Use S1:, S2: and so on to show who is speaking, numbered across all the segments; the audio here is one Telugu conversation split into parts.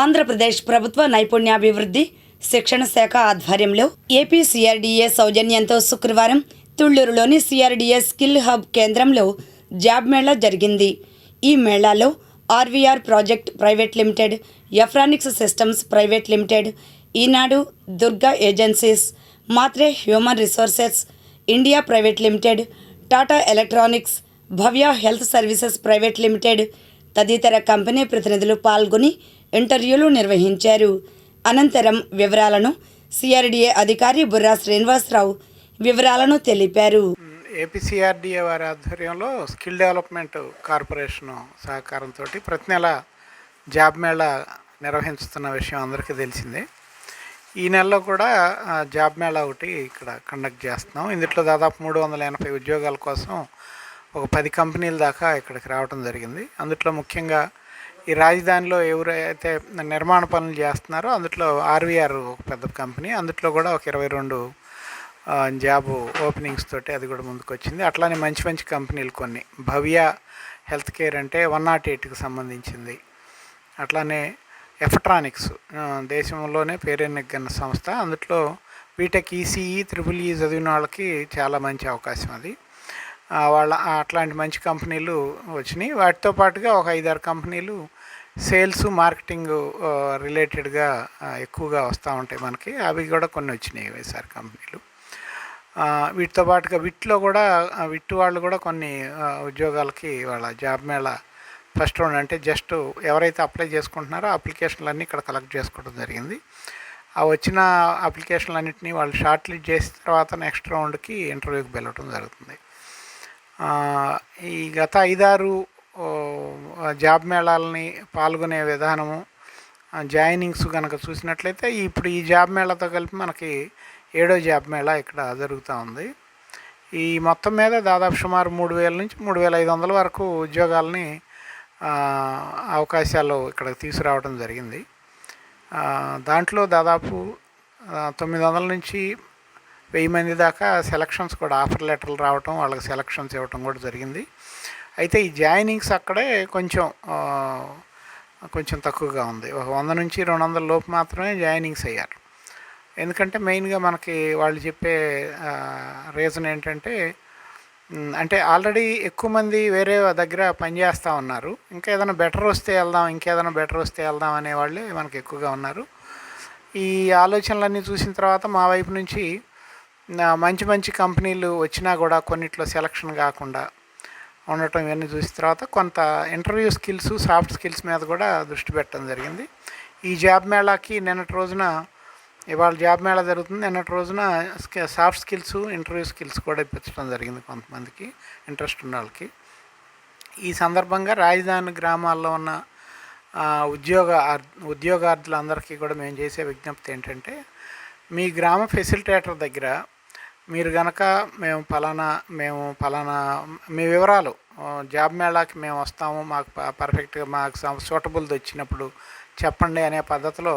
S1: ఆంధ్రప్రదేశ్ ప్రభుత్వ నైపుణ్యాభివృద్ధి శిక్షణ శాఖ ఆధ్వర్యంలో ఏపీ సిఆర్డీఏ సౌజన్యంతో శుక్రవారం తుళ్ళూరులోని సిఆర్డీఏ స్కిల్ హబ్ కేంద్రంలో జాబ్ మేళా జరిగింది. ఈ మేళాలో RVR project private limited Efronics systems private limited Eenadu Durga agencies Mathre human resources India private limited Tata electronics Bhavya health services private limited తదితర కంపెనీ ప్రతినిధులు పాల్గొని ఇంటర్వ్యూలు నిర్వహించారు. అనంతరం వివరాలను సిఆర్డీఏ అధికారి బుర్రా శ్రీనివాసరావు వివరాలను తెలిపారు.
S2: ఏపీసీఆర్డీఏ వారి ఆధ్వర్యంలో స్కిల్ డెవలప్మెంట్ కార్పొరేషన్ సహకారంతో ప్రతి నెల జాబ్ మేళా నిర్వహించుతున్న విషయం అందరికీ తెలిసిందే. ఈ నెలలో కూడా జాబ్ మేళా ఒకటి ఇక్కడ కండక్ట్ చేస్తున్నాం. ఇందులో దాదాపు మూడు వందల ఎనభై ఉద్యోగాల కోసం ఒక పది కంపెనీల దాకా ఇక్కడికి రావడం జరిగింది. అందులో ముఖ్యంగా ఈ రాజధానిలో ఎవరైతే నిర్మాణ పనులు చేస్తున్నారో అందులో ఆర్వీఆర్ ఒక పెద్ద కంపెనీ. అందులో కూడా ఒక ఇరవై రెండు జాబ్ ఓపెనింగ్స్ తోటి అది కూడా ముందుకు వచ్చింది అట్లానే మంచి మంచి కంపెనీలు కొన్ని. భవ్య హెల్త్ కేర్ అంటే వన్ నాట్ ఎయిట్కి సంబంధించింది. అట్లానే ఎఫట్రానిక్స్ దేశంలోనే పేరెన్నెగ్గన్న సంస్థ. అందులో బీటెక్ ఈసీఈ త్రిబుల్ ఈ చదివిన వాళ్ళకి చాలా మంచి అవకాశం అది. వాళ్ళ అట్లాంటి మంచి కంపెనీలు వచ్చినాయి. వాటితో పాటుగా ఒక ఐదారు కంపెనీలు సేల్స్ మార్కెటింగ్ రిలేటెడ్గా ఎక్కువగా వస్తూ ఉంటాయి మనకి. అవి కూడా కొన్ని వచ్చినాయి వైఎస్ఆర్ కంపెనీలు. వీటితో పాటుగా విట్లో కూడా ఆ, విట్ వాళ్ళు కూడా కొన్ని ఉద్యోగాలకి వాళ్ళ జాబ్ మేళ ఫస్ట్ రౌండ్ అంటే జస్ట్ ఎవరైతే అప్లై చేసుకుంటున్నారో అప్లికేషన్లన్నీ ఇక్కడ కలెక్ట్ చేసుకోవడం జరిగింది. ఆ వచ్చిన అప్లికేషన్లన్నింటినీ వాళ్ళు షార్ట్ లిస్ట్ చేసిన తర్వాత నెక్స్ట్ రౌండ్కి ఇంటర్వ్యూకి వెళ్ళటం జరుగుతుంది. ఈ గత ఐదారు జాబ్ మేళాలని పాల్గొనే విధానము జాయినింగ్స్ కనుక చూసినట్లయితే ఇప్పుడు ఈ జాబ్ మేళాతో కలిపి మనకి ఏడో జాబ్ మేళా ఇక్కడ జరుగుతూ ఉంది. ఈ మొత్తం మీద దాదాపు సుమారు మూడు వేల నుంచి మూడు వేల ఐదు వందల వరకు ఉద్యోగాలని అవకాశాలు ఇక్కడ తీసుకురావడం జరిగింది. దాంట్లో దాదాపు తొమ్మిది వందల నుంచి వెయ్యి మంది దాకా సెలక్షన్స్ కూడా ఆఫర్ లెటర్లు రావటం వాళ్ళకి సెలక్షన్స్ ఇవ్వటం కూడా జరిగింది. అయితే ఈ జాయినింగ్స్ అక్కడే కొంచెం కొంచెం తక్కువగా ఉంది. ఒక వంద నుంచి రెండు వందల లోపు మాత్రమే జాయినింగ్స్ అయ్యారు. ఎందుకంటే మెయిన్గా మనకి వాళ్ళు చెప్పే రీజన్ ఏంటంటే అంటే ఆల్రెడీ ఎక్కువ మంది వేరే దగ్గర పనిచేస్తూ ఉన్నారు. ఇంకా ఏదైనా బెటర్ వస్తే వెళ్దాం ఇంకేదైనా బెటర్ వస్తే వెళ్దాం అనే వాళ్ళే మనకి ఎక్కువగా ఉన్నారు. ఈ ఆలోచనలన్నీ చూసిన తర్వాత మా వైపు నుంచి మంచి మంచి కంపెనీలు వచ్చినా కూడా కొన్నిట్లో సెలక్షన్ కాకుండా ఉండటం ఇవన్నీ చూసిన తర్వాత కొంత ఇంటర్వ్యూ స్కిల్స్ సాఫ్ట్ స్కిల్స్ మీద కూడా దృష్టి పెట్టడం జరిగింది. ఈ జాబ్ మేళాకి నిన్నటి రోజున ఇవాళ జాబ్ మేళా జరుగుతుంది. నిన్నటి రోజున సాఫ్ట్ స్కిల్స్ ఇంటర్వ్యూ స్కిల్స్ కూడా ఇప్పించడం జరిగింది కొంతమందికి ఇంట్రెస్ట్ ఉన్న వాళ్ళకి. ఈ సందర్భంగా రాజధాని గ్రామాల్లో ఉన్న ఉద్యోగ ఆర్- ఉద్యోగార్థులందరికీ కూడా మేము చేసే విజ్ఞప్తి ఏంటంటే మీ గ్రామ ఫెసిలిటేటర్ దగ్గర మీరు గనక మేము ఫలానా మేము ఫలానా మీ వివరాలు జాబ్ మేళాకి మేము వస్తాము మాకు పర్ఫెక్ట్గా మాకు సూటబుల్ది వచ్చినప్పుడు చెప్పండి అనే పద్ధతిలో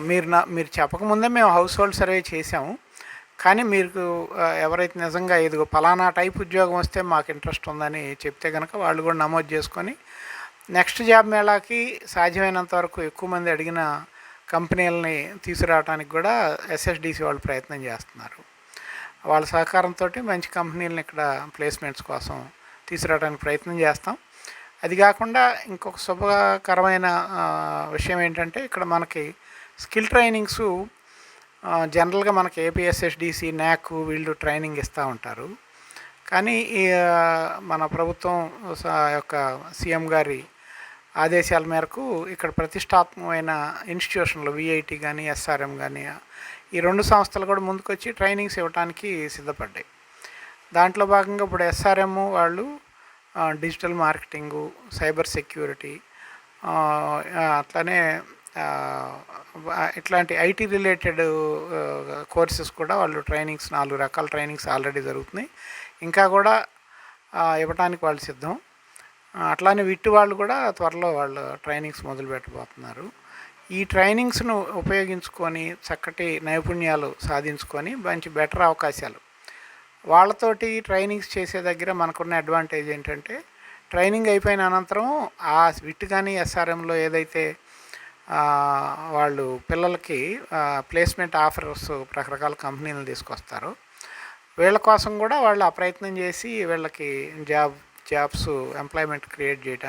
S2: మీరు నా మీరు చెప్పకముందే మేము హౌస్ హోల్డ్ సర్వే చేసాము కానీ మీకు ఎవరైతే నిజంగా ఇదిగో ఫలానా టైప్ ఉద్యోగం వస్తే మాకు ఇంట్రెస్ట్ ఉందని చెప్తే కనుక వాళ్ళు కూడా నమోదు చేసుకొని నెక్స్ట్ జాబ్ మేళాకి సాధ్యమైనంత వరకు ఎక్కువ మంది అడిగిన కంపెనీలని తీసుకురావడానికి కూడా ఎస్ఎస్డిసి వాళ్ళు ప్రయత్నం చేస్తున్నారు. వాళ్ళ సహకారంతో మంచి కంపెనీలను ఇక్కడ ప్లేస్మెంట్స్ కోసం తీసుకురావడానికి ప్రయత్నం చేస్తాం. అది కాకుండా ఇంకొక శుభకరమైన విషయం ఏంటంటే ఇక్కడ మనకి స్కిల్ ట్రైనింగ్స్ జనరల్గా మనకి ఏపీఎస్ఎస్డిసి న్యాక్ వీళ్ళు ట్రైనింగ్ ఇస్తూ ఉంటారు. కానీ ఈ, మన ప్రభుత్వం స- యొక్క సీఎం గారి ఆదేశాల మేరకు ఇక్కడ ప్రతిష్టాత్మకమైన ఇన్స్టిట్యూషన్లు విఐటి కానీ ఎస్ఆర్ఎం కానీ ఈ రెండు సంస్థలు కూడా ముందుకొచ్చి ట్రైనింగ్స్ ఇవ్వడానికి సిద్ధపడ్డాయి. దాంట్లో భాగంగా ఇప్పుడు ఎస్ఆర్ఎం వాళ్ళు డిజిటల్ మార్కెటింగు సైబర్ సెక్యూరిటీ అట్లానే ఇట్లాంటి ఐటీ రిలేటెడ్ కోర్సెస్ కూడా వాళ్ళు ట్రైనింగ్స్ నాలుగు రకాల ట్రైనింగ్స్ ఆల్రెడీ జరుగుతున్నాయి. ఇంకా కూడా ఇవ్వడానికి వాళ్ళు సిద్ధం. అట్లానే విట్టు వాళ్ళు కూడా త్వరలో వాళ్ళు ట్రైనింగ్స్ మొదలు పెట్టబోతున్నారు. ఈ ట్రైనింగ్స్ను ఉపయోగించుకొని చక్కటి నైపుణ్యాలు సాధించుకొని మంచి బెటర్ అవకాశాలు. వాళ్ళతోటి ట్రైనింగ్స్ చేసే దగ్గర మనకున్న అడ్వాంటేజ్ ఏంటంటే ట్రైనింగ్ అయిపోయిన అనంతరం ఆ విట్ కానీ ఎస్ఆర్ఎంలో ఏదైతే వాళ్ళు పిల్లలకి ప్లేస్మెంట్ ఆఫర్స్ రకరకాల కంపెనీలు తీసుకొస్తారు. వీళ్ళ కోసం కూడా వాళ్ళు ఆ ప్రయత్నం చేసి వీళ్ళకి జాబ్ జాబ్స్ ఎంప్లాయ్మెంట్ క్రియేట్ చేయడానికి